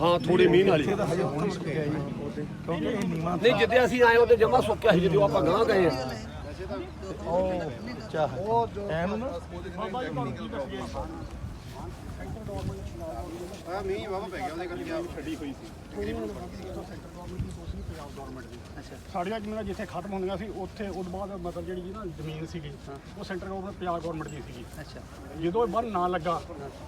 ਹਾਂ ਥੋੜੀ ਮੀਂਹ ਨਾਲ ਹੀ। ਨਹੀਂ ਜਿੱਦੇ ਅਸੀਂ ਆਏ ਉਹਦੇ ਜਮਾ ਸੁੱਕਿਆ ਸੀ ਜਦੋਂ ਆਪਾਂ ਗਾਂ ਗਏ। ਆ ਆ ਮੀਂਹ ਵਾਵਾ ਪੈ ਗਿਆ ਉਹਦੇ ਕਰਕੇ ਆ। ਛੱਡੀ ਹੋਈ ਸੀ। ਸਾਡੀਆਂ ਜ਼ਮੀਨਾਂ ਜਿੱਥੇ ਖਤਮ ਹੁੰਦੀਆਂ ਸੀ ਉੱਥੇ ਉਸ ਬਾਅਦ ਮਤਲਬ ਜਿਹੜੀ ਨਾ ਜ਼ਮੀਨ ਸੀਗੀ ਉਹ ਸੈਂਟਰ ਗਵਰਨਮੈਂਟ ਪੰਜਾਬ ਗਵਰਨਮੈਂਟ ਦੀ ਸੀਗੀ। ਅੱਛਾ। ਜਦੋਂ ਇਹ ਬੰਨ ਨਾ ਲੱਗਾ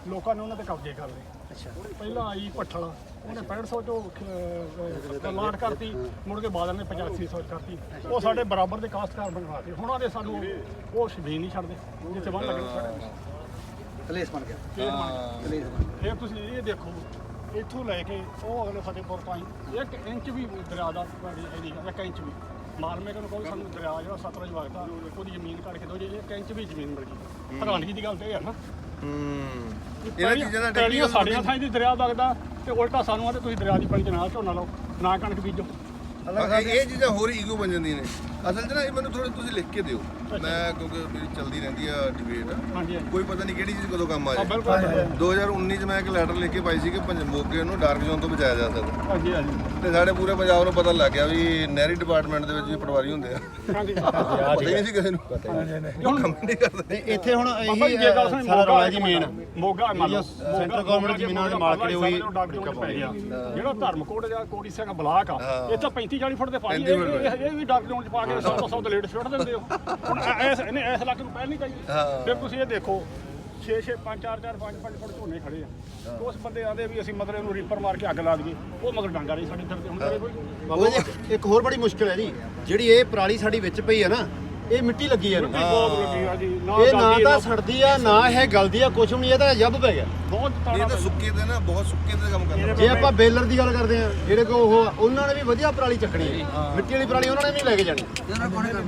ਲੋਕਾਂ ਨੇ ਉਹਨਾਂ ਤੇ ਕਬਜ਼ੇ ਕਰ ਲਏ। ਅੱਛਾ। ਪਹਿਲਾਂ ਆਈ ਪੱਠਲ ਉਹਨੇ 6500 ਚੋਂ ਲਾਟ ਕਰਤੀ ਮੁੜ ਕੇ ਬਾਦਲ ਨੇ 8500 ਕਰਤੀ। ਉਹ ਸਾਡੇ ਬਰਾਬਰ ਦੇ ਕਾਸਟਕਾਰ ਬਣਵਾਤੇ ਹੁਣ ਆਦੇ ਸਾਨੂੰ ਉਹ ਸ਼ਬੀਨ ਨਹੀਂ ਛੱਡਦੇ ਜਿੱਥੇ ਬੰਨ ਲੱਗਣਾ ਕਲੇਸ਼ ਬਣ ਗਿਆ। ਫੇਰ ਬਣ ਕਲੇਸ਼ ਬਣ ਗਿਆ। ਫਿਰ ਤੁਸੀਂ ਇਹ ਦੇਖੋ ਇੱਥੋਂ ਲੈ ਕੇ ਉਹ ਅਗਲੇ ਫਤਿਹਪੁਰ ਤਾਈਂ ਇੱਕ ਇੰਚ ਵੀ ਦਰਿਆ ਦਾ ਇਹਦੀ ਇੱਕ ਇੰਚ ਵੀ। ਮਾਲਮੇ ਨੂੰ ਕੋਈ ਸਾਨੂੰ ਦਰਿਆ ਜਿਹੜਾ ਸਤਲੁਜ ਵਗਦਾ ਉਹਦੀ ਜ਼ਮੀਨ ਕੱਢ ਕੇ ਦੋ ਜੇ ਇੱਕ ਇੰਚ ਵੀ ਜ਼ਮੀਨ ਮਿਲ ਗਈ। ਹੈਰਾਨਗੀ ਦੀ ਗੱਲ ਤੇ ਹੈ ਨਾ। ਹੂੰ। ਇਹਨਾਂ ਚੀਜ਼ਾਂ ਦਾ technical ਸਾਡੀਆਂ ਥਾਈਂ ਦੀ ਦਰਿਆ ਵਗਦਾ ਤੇ ਉਲਟਾ ਸਾਨੂੰ ਆਦੇ ਤੁਸੀਂ ਦਰਿਆ ਦੀ ਪਾਣੀ ਚ ਨਾ ਝੋਨਾ ਲਾਓ ਨਾ ਕਣਕ ਬੀਜੋ। ਇਹ ਇਹ ਚੀਜ਼ਾਂ ਹੋਰ ਈਗੋ ਬਣ ਜਾਂਦੀਆਂ ਨੇ। ਅਸਲ 'ਚ ਨਾ ਇਹ ਮੈਨੂੰ ਥੋੜੇ ਤੁਸੀਂ ਲਿਖ ਕੇ ਦਿਓ। ਮੈਂ ਕਿਉਂਕਿ ਮੇਰੀ ਚੱਲਦੀ ਰਹਿੰਦੀ ਆ ਡਿਬੇਟ ਕੋਈ ਪਤਾ ਨਹੀਂ ਕਿਹੜੀ ਚੀਜ਼ ਕਦੋਂ ਕੰਮ ਆ ਜਾਏ ਬਿਲਕੁਲ। 2019 ਚ ਮੈਂ ਇੱਕ ਲੈਟਰ ਲਿਖ ਕੇ ਪਾਈ ਸੀ ਕਿ ਪੰਜ ਮੋਗੇ ਨੂੰ ਡਾਰਕ ਜ਼ੋਨ ਤੋਂ ਬਚਾਇਆ ਜਾ ਸਕਦਾ। ਹਾਂਜੀ ਹਾਂਜੀ। ਤੇ ਸਾਡੇ ਪੂਰੇ ਪੰਜਾਬ ਨੂੰ ਪਤਾ ਲੱਗ ਗਿਆ ਵੀ ਨਹਿਰੀ ਡਿਪਾਰਟਮੈਂਟ ਦੇ ਵਿੱਚ ਵੀ ਪਟਵਾਰੀ ਹੁੰਦੇ ਆ। ਹਾਂਜੀ। ਪਤਾ ਨਹੀਂ ਸੀ ਕਿਸੇ ਨੂੰ। ਹੁਣ ਕੰਮ ਨਹੀਂ ਕਰਦੇ। ਇੱਥੇ ਹੁਣ ਸੁਣੀ ਸਾਰਾ ਰੌਲਾ ਜੀ ਮੇਨ। ਮੋਗਾ ਮੰਨ ਲਓ। ਸੈਂਟਰ ਗਵਰਨਮੈਂਟ ਜ਼ਮੀਨਾਂ ਦੇ ਮਾਲਕ ਨੇ ਉਹੀ ਪੈ ਗਿਆ। ਜਿਹੜਾ ਧਰਮਕੋਟ ਜਾਂ ਕੋੜੀ ਸਿੰਘ ਬਲਾਕ ਆ ਇਹ ਤਾਂ 35 40 ਫੁੱਟ ਦੇ ਪਾਣੀ ਇਹ ਇਹ- ਇਹ ਵੀ ਡਾਕ ਜ਼ੋਨ ਚ ਪਾ ਕੇ 100 ਤੋਂ 100 ਦੇ ਲੇਟ ਛੱਡ ਦਿੰਦੇ ਹੋ। ਹੁਣ ਐ- ਇਸ ਇਹਨੇ ਇਸ ਇਲਾਕੇ ਨੂੰ ਪਹਿਲ ਨਹੀਂ ਚਾਹੀਦੀ। ਹਾਂ। ਫਿਰ ਤੁਸੀਂ ਇਹ ਦੇਖੋ 6 6 5 4 4 5 5 ਫੁੱਟ ਝੋਨੇ ਖੜੇ ਆ। ਉਸ ਬੰਦੇ ਆਂਦੇ ਵੀ ਅਸੀਂ ਮਤਲਬ ਇਹਨੂੰ ਰੀਪਰ ਮਾਰ ਕੇ ਅੱਗ ਲਾ ਦਈਏ। ਉਹ ਮਗਰ ਡਾਂਗਾ ਨਹੀਂ ਸਾਡੇ ਇੱਧਰ ਤੇ ਹੁਣ ਕਰੇ ਕੋਈ। ਬਾਬਾ ਜੀ ਇੱਕ- ਇੱਕ ਹੋਰ ਬੜੀ ਮੁਸ਼ਕਲ ਹੈ ਜੀ। ਜਿਹੜੀ ਇਹ ਪਰਾਲੀ ਸਾਡੀ ਵਿੱਚ ਪਈ ਹੈ ਨਾ ਇਹ ਮਿੱਟੀ ਲੱਗੀ ਹੈ ਇਹਨੂੰ ਮਿੱਟੀ ਬਹੁਤ ਲੱਗੀ ਆ ਜੀ ਨਾ ਇਹ ਨਾ ਤਾਂ ਸੜਦੀ ਆ ਨਾ ਇਹ ਗਲਦੀ ਆ ਕੁਛ ਵੀ ਨਹੀਂ ਇਹ ਤਾਂ ਜੱਬ ਪੈ ਗਿਆ। ਬਹੁਤ ਇਹ ਤਾਂ ਸੁੱਕੇ ਤੇ ਨਾ ਬਹੁਤ ਸੁੱਕੇ ਤੇ ਕੰਮ ਕਰਨਾ ਜੇ ਆਪਾਂ ਬੇਲਰ ਦੀ ਗੱਲ ਕਰਦੇ ਆ ਜਿਹੜੇ ਕੋ ਉਹ ਆ, ਉਹਨਾਂ ਨੇ ਵੀ ਵਧੀਆ ਪਰਾਲੀ ਚੱਕਣੀ ਹੈ। ਮਿੱਟੀ ਵਾਲੀ ਪਰਾਲੀ ਉਹਨਾਂ ਨੇ ਵੀ ਲੈ ਕੇ ਜਾਣੀ।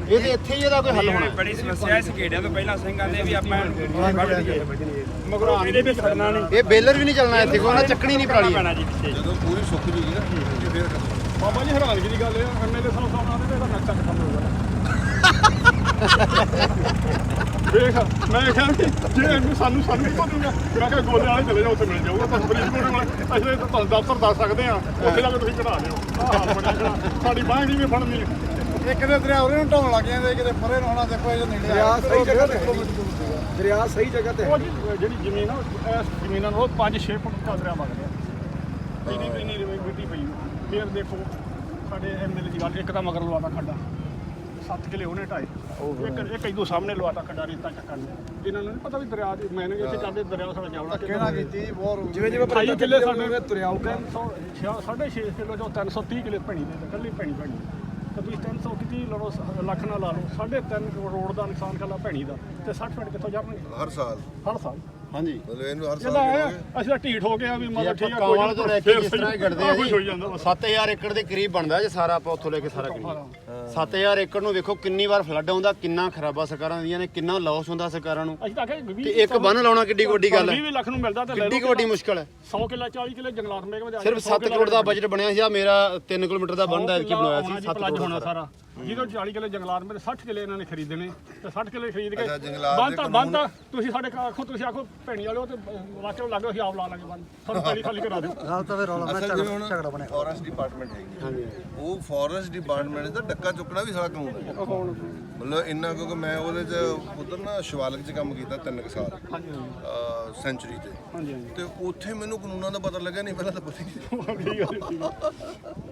ਇਹ ਤੇ ਇੱਥੇ ਹੀ ਇਹਦਾ ਕੋਈ ਹੱਲ ਹੋਣਾ। ਬੜੀ ਸਮੱਸਿਆ ਹੈ ਸਕੇੜਿਆਂ ਤੋਂ ਪਹਿਲਾਂ ਸਿੰਘਾਂ ਨੇ ਵੀ ਆਪਾਂ ਮਗਰੋਂ ਇਹਦੇ ਵਿੱਚ ਖੜਨਾ ਨਹੀਂ। ਇਹ ਬੇਲਰ ਵੀ ਨਹੀਂ ਚੱਲਣਾ ਇੱਥੇ ਕੋਈ ਉਹਨਾਂ ਚੱਕਣੀ ਨਹੀਂ ਪਰਾਲੀ। ਜਦੋਂ ਪੂਰੀ ਸੁੱਕ ਜੂਗੀ ਨਾ ਫੇਰ ਬਾਬਾ ਜੀ ਹੈਰਾਨਗੀ ਦੀ ਗੱਲ ਇਹ ਐਮਐਲਏ ਸਾਹਿਬ ਸਾਹਿਬ ਆਉਂਦੇ ਇਹਦਾ ਨਕਸ਼ਾ ਖਤਮ ਹੋ ਗਿਆ ਵੇਖ ਮੈਂ ਕਿਹਾ ਵੀ ਜੇ ਇਹਨੂੰ ਸਾਨੂੰ ਸਾਨੂੰ ਨਹੀਂ ਪਤਾ ਮੈਂ ਕਿਹਾ ਗੋਲੇ ਵਾਲੇ ਚਲੇ ਜਾਓ ਉੱਥੇ ਮਿਲ ਜਾਊਗਾ। ਤੁਹਾਨੂੰ ਫਰੀਦਕੋਟ ਵਾਲੇ ਅਸੀਂ ਤਾਂ ਤੁਹਾਨੂੰ ਦਫ਼ਤਰ ਦੱਸ ਸਕਦੇ ਆ ਉੱਥੇ ਜਾ ਕੇ ਤੁਸੀਂ ਕਢਾ ਲਿਓ। ਆਹ ਹਾਲ ਬਣਿਆ ਖੜਾ। ਸਾਡੀ ਬਾਂਹ ਨਹੀਂ ਵੀ ਫੜਨੀ ਇੱਕ ਦੇ ਦਰਿਆ ਉਹਨੇ ਨੂੰ ਢਾਉਣ ਲੱਗ ਜਾਂਦੇ ਕਿਤੇ ਪਰੇ ਨੂੰ ਹੋਣਾ ਦੇਖੋ ਇਹ ਨੇੜੇ ਦਰਿਆ ਸਹੀ ਜਗ੍ਹਾ ਤੇ ਹੈ ਦਰਿਆ ਸਹੀ ਜਗ੍ਹਾ ਤੇ। ਹੈ ਉਹ ਜੀ ਜਿਹੜੀ ਜ਼ਮੀਨ ਆ ਉਹ ਇਸ ਜ਼ਮੀਨਾਂ ਨੂੰ 5-6 ਫੁੱਟ ਦਾ ਦਰਿਆ ਮਿੱਟੀ ਪਈ ਫਿਰ ਦੇਖੋ ਸਾਡੇ ਐਮਐਲਏ ਦੀ ਗੱਲ ਇੱਕ ਤਾਂ ਮਗਰ ਲਵਾਤਾ ਖੱਡਾ। 7 ਕਿਲੇ ਉਹਨੇ ਢਾਏ। ਇੱਕ ਇੱਕ ਇਦੋਂ ਸਾਹਮਣੇ ਲਵਾਤਾ ਖੱਡਾ ਰੇਤਾ ਚੱਕਣ ਨੂੰ। ਇਹਨਾਂ ਨੂੰ ਨਹੀਂ ਪਤਾ ਵੀ ਦਰਿਆ ਦੀ ਮੈਨੇ ਇੱਥੇ ਚੱਲਦੇ ਦਰਿਆ ਸਾਡਾ ਜਾਵੜਾ ਕਿਹੜਾ ਕੀਤੀ ਬਹੁਤ ਜਿਵੇਂ ਜਿਵੇਂ ਅਠਾਈ ਕਿੱਲੇ ਸਾਡੇ ਤੁਰਿਆ ਆਊਗਾ 6.5 ਕਿਲੋ ਚੋਂ 330 ਕਿਲੇ ਭੈਣੀ ਦੇ ਕੱਲੀ ਭੈਣੀ ਭੈਣੀ ਤਾਂ ਤੁਸੀਂ 300 ਕਿਤੀ ਲੜੋ ਲੱਖ ਨਾਲ ਲਾ ਲਓ। 3.5 ਕਰੋੜ ਦਾ ਨੁਕਸਾਨ ਕੱਲਾ ਭੈਣੀ ਦਾ। ਤੇ 60 ਮਿੰਟ ਕਿੱਥੋਂ ਜਾਣਗੇ ਹਰ ਸਾਲ। ਹਰ ਸਾਲ। ਹਾਂਜੀ। ਮਤਲਬ ਇਹਨੂੰ ਹਰ ਸਾਲ ਇਹਦਾ ਇਹ ਕਰੋਗੇ। ਅਸੀਂ ਤਾਂ ਢੀਠ ਹੋ ਗਏ ਆ ਵੀ ਜੇ ਮਤਲਬ ਆਪਾਂ ਠੀਕ ਆ ਕਾਵਾਲ ਤੋਂ ਲੈ ਕੇ ਫਿਰ ਜਿਸ ਤਰ੍ਹਾਂ ਇਹ ਸਹੀ। ਗੜਦੇ ਆ ਆਹ ਕੁਛ ਹੋਈ ਜੀ ਜਾਂਦਾ ਬਸ। 7000 ਏਕੜ ਦੇ ਕਰੀਬ ਬਣਦਾ ਜੇ ਸਾਰਾ ਆਪਾਂ ਉੱਥੋਂ ਲੈ ਕੇ ਸਾਰਾ ਕਰੀਏ 7000 ਏਕੜ ਨੂੰ ਵੇਖੋ ਕਿੰਨੀ ਵਾਰ ਫਲੱਡ ਆਉਂਦਾ ਕਿੰਨਾ ਖਰਾਬਾ ਸਰਕਾਰਾਂ ਦੀਆਂ ਨੇ ਕਿੰਨਾ ਲਾਸ ਹੁੰਦਾ ਸਰਕਾਰਾਂ ਨੂੰ। ਅਸੀਂ ਤਾਂ ਕਹੇ ਤੇ ਇੱਕ ਬੰਨ ਲਾਉਣਾ ਕਿੱਡੀ ਕੁ ਵੱਡੀ ਗੱਲ ਹੈ। 20 ਲੱਖ ਨੂੰ ਮਿਲਦਾ ਤੇ ਲੈ ਕਿੱਡੀ ਕੁ ਵੱਡੀ ਮੁਸ਼ਕਲ ਹੈ। 100 ਕਿੱਲਾ 40 ਕਿੱਲੇ ਜੰਗਲਾਤ ਮਹਿਕਮੇ ਦੇ ਸਿਰਫ 7 ਕਰੋੜ ਦਾ ਬਜਟ ਬਣਿਆ ਸੀ ਆ ਮੇਰਾ 3 ਕਿਲੋਮੀਟਰ ਦਾ ਬੰਦ ਹੈ ਕਿ ਬਣਾਇਆ ਸੀ 7 ਪਲੱਜ ਕਰੋੜ ਹੋਣਾ ਦਾ। ਸਾਰਾ। ਜਿਹਦੇ 40 ਕਿੱਲੇ ਜੰਗਲਾਤ ਮੇਰੇ 60 ਕਿੱਲੇ ਇਹਨਾਂ ਨੇ ਖਰੀਦਣੇ। ਤੇ 60 ਕਿੱਲੇ ਖਰੀਦ ਕੇ ਅੱਛਾ, ਜੰਗਲਾਤ ਬੰਦ ਦੇ ਤਾਂ ਬੰਦ ਤਾਂ ਤੁਸੀਂ ਸਾਡੇ ਆਖੋ ਤੁਸੀਂ ਆਖੋ ਭੈਣੀ ਵਾਲਿਓ ਤੇ ਵਾਚੋ ਲੱਗੋ ਅਸੀਂ ਆਪ ਲਾ ਲਾਂਗੇ ਬੰਦ। ਤੁਹਾਨੂੰ ਪਹਿਲੀ ਖਾਲੀ ਕਰਾ ਦਿਓ। ਹਾਲ ਤਾਂ ਫਿਰ ਰੌਲਾ ਅਸਲ ਜਿਵੇਂ ਹੁਣ ਫੋਰੈਸਟ ਡਿਪਾਰਟਮੈਂਟ ਹੈਗੀ ਉਹ ਫੋਰੈਸਟ ਡਿਪਾਰਟਮੈਂਟ ਦਾ ਡੱਕਾ ਚੁੱਕਣਾ ਵੀ ਸਾਰਾ ਕਾਨੂੰਨ ਹੈ? ਮਤਲਬ ਇੰਨਾ ਕਿਉਂਕਿ ਮੈਂ ਉਹਦੇ ਚ ਉਧਰ ਨਾ ਸ਼ਿਵਾਲਕ ਚ ਕੰਮ ਕੀਤਾ ਤਿੰਨ ਕੁ ਸਾਲ ਅਹ ਸੈਂਚੁਰੀ ਤੇ। ਹਾਂਜੀ ਹਾਂਜੀ। ਤੇ ਉੱਥੇ ਮੈਨੂੰ ਕਾਨੂੰਨਾਂ ਦਾ ਪਤਾ ਲੱਗਾ ਨਹੀਂ ਪਹਿਲਾਂ ਤਾਂ ਪਤਾ ਹੀ ਨਹੀਂ।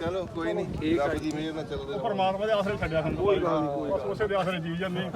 ਚਲੋ ਕੋਈ ਨਹੀਂ। ਰੱਬ ਦੀ ਮਿਹਰ ਨਾਲ ਚੱਲਦੇ ਰਹੋ। ਪਰਮਾਤਮਾ ਦੇ ਆਸਰੇ ਛੱਡਿਆ ਸਾਨੂੰ। ਕੋਈ ਗੱਲ ਨਹੀਂ ਬਸ ਉਸੇ ਦੇ ਆਸਰੇ ਜੀ ਜਾਂਦੇ